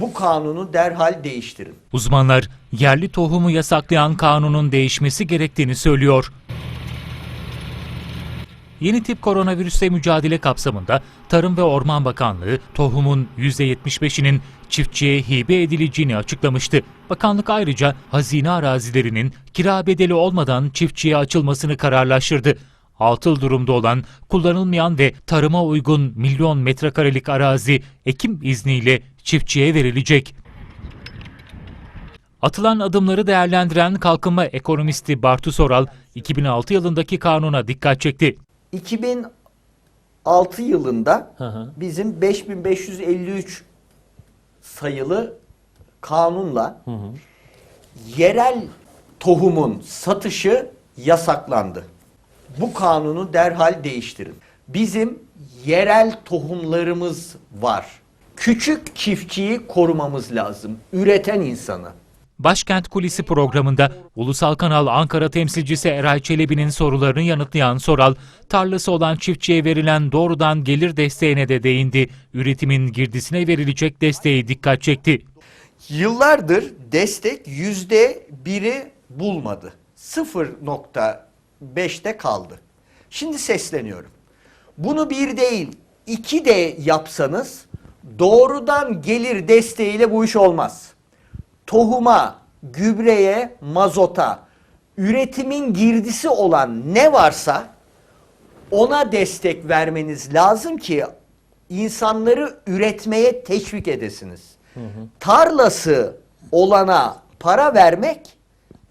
Bu kanunu derhal değiştirin. Uzmanlar yerli tohumu yasaklayan kanunun değişmesi gerektiğini söylüyor. Yeni tip koronavirüsle mücadele kapsamında Tarım ve Orman Bakanlığı tohumun %75'inin çiftçiye hibe edileceğini açıklamıştı. Bakanlık ayrıca hazine arazilerinin kira bedeli olmadan çiftçiye açılmasını kararlaştırdı. Atıl durumda olan, kullanılmayan ve tarıma uygun milyon metrekarelik arazi ekim izniyle çiftçiye verilecek. Atılan adımları değerlendiren kalkınma ekonomisti Bartu Soral, 2006 yılındaki kanuna dikkat çekti. 2006 yılında bizim 5553 sayılı kanunla yerel tohumun satışı yasaklandı. Bu kanunu derhal değiştirin. Bizim yerel tohumlarımız var. Küçük çiftçiyi korumamız lazım. Üreten insanı. Başkent Kulisi programında Ulusal Kanal Ankara temsilcisi Eray Çelebi'nin sorularını yanıtlayan Soral, tarlası olan çiftçiye verilen doğrudan gelir desteğine de değindi. Üretimin girdisine verilecek desteği dikkat çekti. Yıllardır destek yüzde biri bulmadı. 0.5'te kaldı. Şimdi sesleniyorum. Bunu bir değil, iki de yapsanız doğrudan gelir desteğiyle bu iş olmaz. Tohuma, gübreye, mazota, üretimin girdisi olan ne varsa ona destek vermeniz lazım ki insanları üretmeye teşvik edesiniz. Tarlası olana para vermek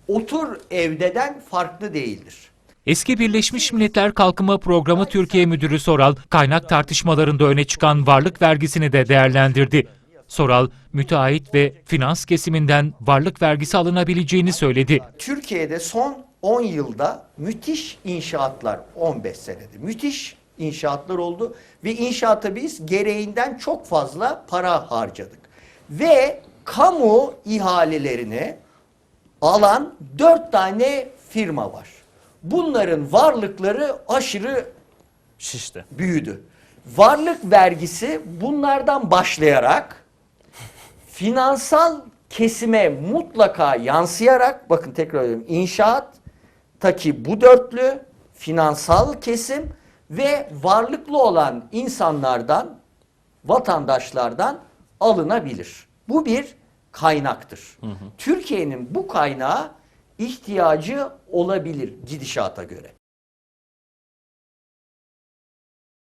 otur evdeden farklı değildir. Eski Birleşmiş Milletler Kalkınma Programı Türkiye Müdürü Soral, kaynak tartışmalarında öne çıkan varlık vergisini de değerlendirdi. Soral, müteahhit ve finans kesiminden varlık vergisi alınabileceğini söyledi. Türkiye'de son 10 yılda müthiş inşaatlar 15 senede müthiş inşaatlar oldu ve inşaata biz gereğinden çok fazla para harcadık. Ve kamu ihalelerini alan 4 tane firma var. Bunların varlıkları aşırı Şişti. büyüdü. Varlık vergisi bunlardan başlayarak finansal kesime mutlaka yansıyarak bakın tekrar ediyorum inşaattaki bu dörtlü finansal kesim ve varlıklı olan insanlardan vatandaşlardan alınabilir. Bu bir kaynaktır. Türkiye'nin bu kaynağa ihtiyacı olabilir gidişata göre.